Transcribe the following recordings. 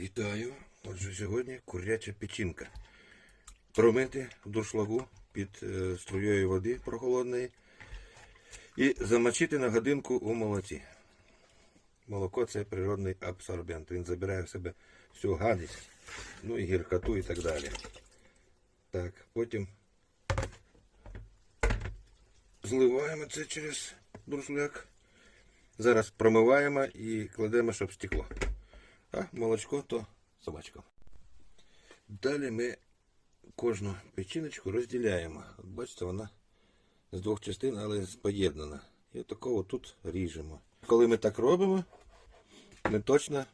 Вітаю! Отже, сьогодні куряча печінка. Промити в дуршлагу під е, струєю води прохолодної і замочити на годинку у молоці. Молоко це природний абсорбент. Він забирає в себе всю гадість, ну і гіркоту і так далі. Так, потім зливаємо це через дуршляк. Зараз промиваємо і кладемо, щоб стекло. А молочко то собачкам. Далі ми кожну печіночку розділяємо. От бачите, вона з двох частин, але поєднана. І такого тут ріжемо. Коли ми так робимо, ми точно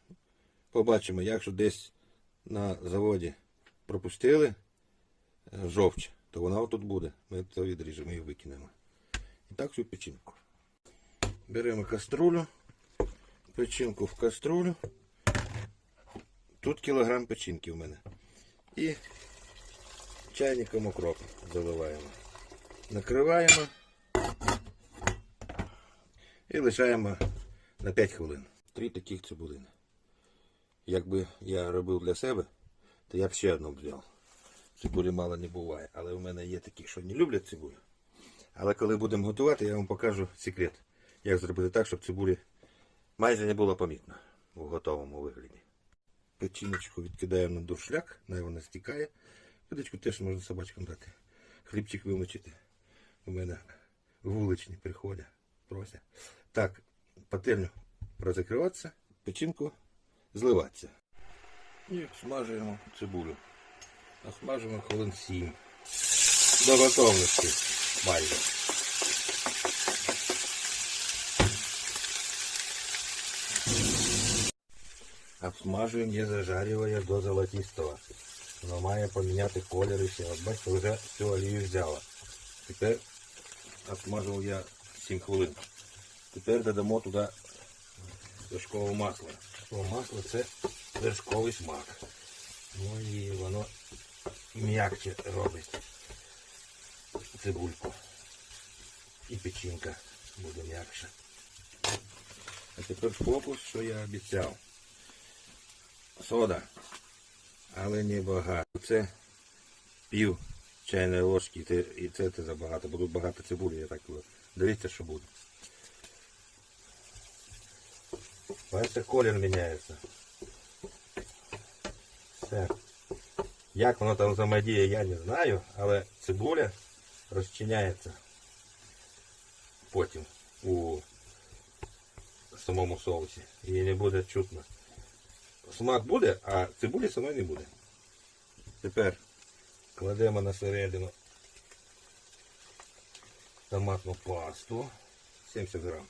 побачимо, якщо десь на заводі пропустили е, жовч, то вона отут буде. Ми це відріжемо і викинемо. І так всю печінку. Беремо каструлю, печінку в каструлю. Тут кілограм печінки в мене. І чайником окроп заливаємо. Накриваємо і лишаємо на 5 хвилин. Три таких цибулини. Якби я робив для себе, то я б ще одну взяв. Цибулі мало не буває. Але у мене є такі, що не люблять цибулю. Але коли будемо готувати, я вам покажу секрет, як зробити так, щоб цибулі майже не було помітно у готовому вигляді. Печіночку відкидаємо на дуршляк, най вона стікає. Водичку теж можна собачкам дати. Хлібчик вимочити. У мене вуличні приходять, просять. Так, пательню розкриватися, печінку зливатися. І смажуємо цибулю. А смажимо хвилин 7. До готовності майже. Обсмажуємо, не зажарювання до золотистого. Воно має поміняти колір і все. От бачите, вже всю олію взяла. Тепер обсмажував я 7 хвилин. Тепер додамо туди вершкове масло. Вершкове масло це вершковий смак. Ну і воно м'якче робить цибульку. І печінка буде м'якша. А тепер фокус, що я обіцяв. Сода, але не багато. Це пів чайної ложки, і це, це, забагато. Будуть багато цибулі, я так кажу. Дивіться, що буде. Бачите, колір міняється. Все. Як воно там взаємодіє, я не знаю, але цибуля розчиняється потім у самому соусі. І не буде чутно. Смак буде, а цибулі самої не буде. Тепер кладемо на середину томатну пасту 70 грам.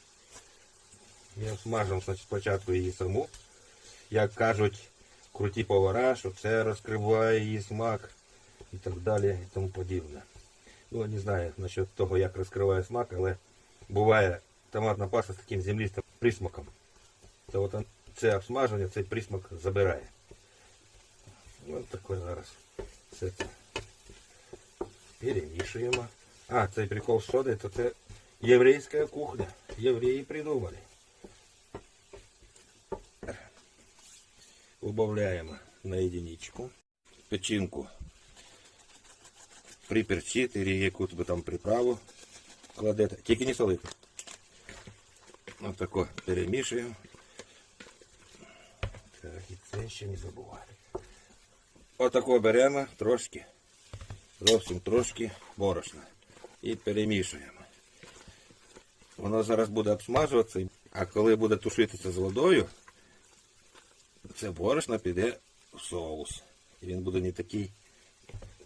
Обсмажимо значить, спочатку її саму. Як кажуть круті повара, що це розкриває її смак і так далі і тому подібне. Ну, не знаю насчет того, як розкриває смак, але буває томатна паста з таким землістим присмаком. То от це обсмаження, цей присмак забирає. Ось таке зараз все це перемішуємо. А, цей прикол соди, то це єврейська кухня. Євреї придумали. Убавляємо на единичку. Печінку приперчити, яку ви там приправу кладете. Тільки не солити. Ось тако перемішуємо. І це ще не забували. Отако беремо трошки, зовсім трошки борошна. І перемішуємо. Воно зараз буде обсмажуватися, а коли буде тушитися з водою, це борошно піде в соус. І він буде не такий.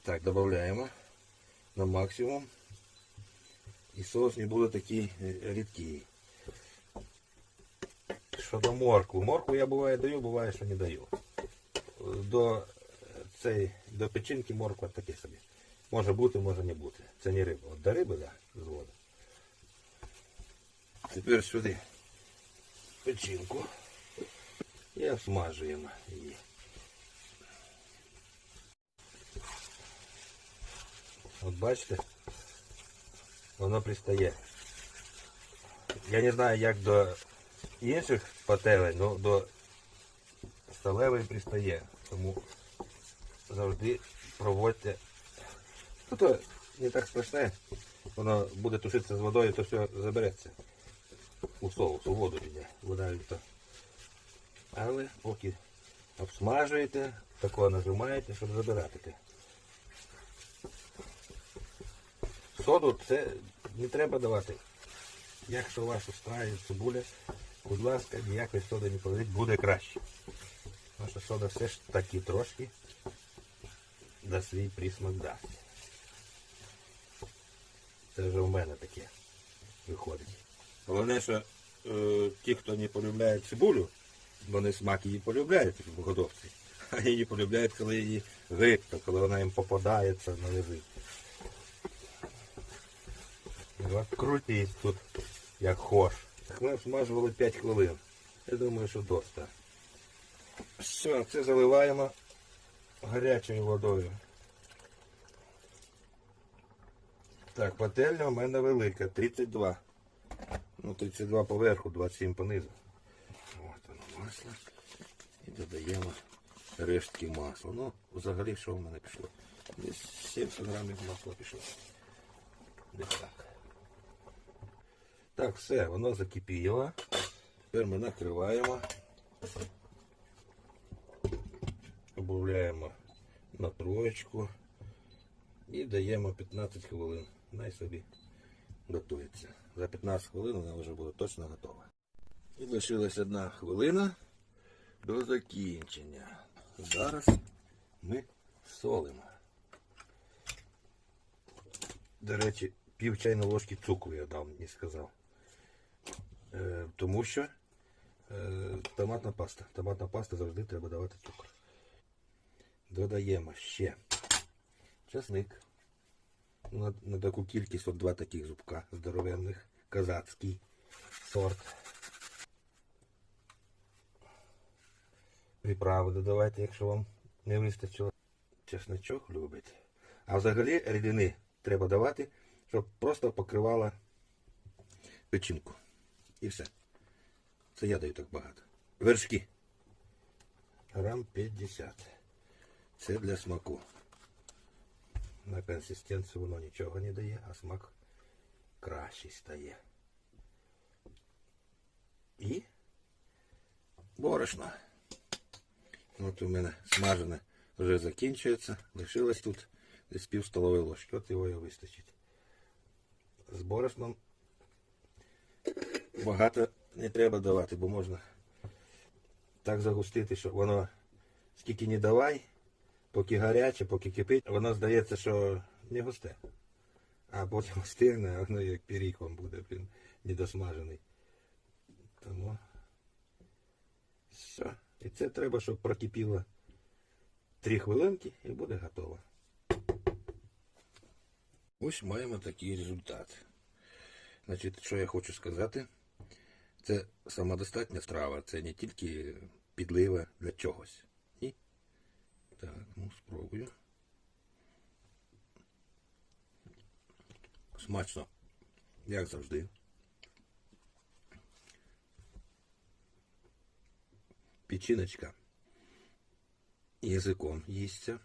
Так, додаємо на максимум. І соус не буде такий е, рідкий. Щодо моркви. Моркву я буває даю, буває, що не даю. До, цей, до печінки морква таке собі. Може бути, може не бути. Це не риба. От до риби, так, да, з води. Тепер сюди печінку і обсмажуємо її. От бачите, воно пристає. Я не знаю, як до інших пательень, ну до сталевий пристає. Тому завжди проводьте. Ну то не так страшне. Воно буде тушитися з водою, то все забереться. У соус, у воду піде. Вода то. Але поки обсмажуєте, такого нажимаєте, щоб забирати. Соду це не треба давати. Якщо вас устраює цибуля, будь ласка, ніякої соди не кладіть, буде краще. Наша сода все ж таки трошки да свій присмак дасть. Це вже в мене таке виходить. Головне, що е, ті, хто не полюбляє цибулю, вони смак її полюбляють в годовці. А її полюбляють, коли її грибка, коли вона їм попадається на от крутіть тут, як хош. Ми обсмажували 5 хвилин. Я думаю, що доста. Все, це заливаємо гарячою водою. Так, пательня у мене велика, 32. Ну, 32 поверху, 27 понизу. От воно масло. І додаємо рештки масла. Ну, взагалі, що в мене пішло? Десь 70 грамів масла пішло. Десь так. Так, все, воно закипіло. Тепер ми накриваємо. Обавляємо на троєчку і даємо 15 хвилин. Най собі готується. За 15 хвилин вона вже буде точно готова. І лишилась одна хвилина до закінчення. Зараз ми солимо. До речі, пів чайної ложки цукру я дав, не сказав. Е, тому що е, томатна паста. Томатна паста завжди треба давати цукор. Додаємо ще часник. На, на таку кількість от два таких зубка здоровенних. Казацький сорт. Приправи додавайте, якщо вам не вистачило. Чесночок любить. А взагалі рідини треба давати, щоб просто покривала печінку. І все. Це я даю так багато. Вершки. Грам 50. Це для смаку. На консистенцію воно нічого не дає, а смак кращий стає. І борошно. От у мене смажене вже закінчується. Лишилось тут десь пів столової ложки. От його і вистачить. З борошном багато не треба давати, бо можна так загустити, що воно скільки не давай, поки гаряче, поки кипить, воно здається, що не густе. А потім стигне, а воно як пиріг вам буде, блін, недосмажений. Тому все. І це треба, щоб прокипіло 3 хвилинки і буде готово. Ось маємо такий результат. Значить, що я хочу сказати, це самодостатня страва, це не тільки підлива для чогось. І так, ну спробую. Смачно, як завжди. Печіночка язиком їсться.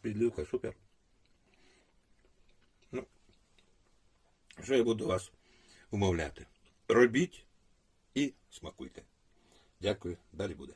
Підливка супер. Ну, що я буду вас умовляти? Робіть і смакуйте. Дякую, далі буде.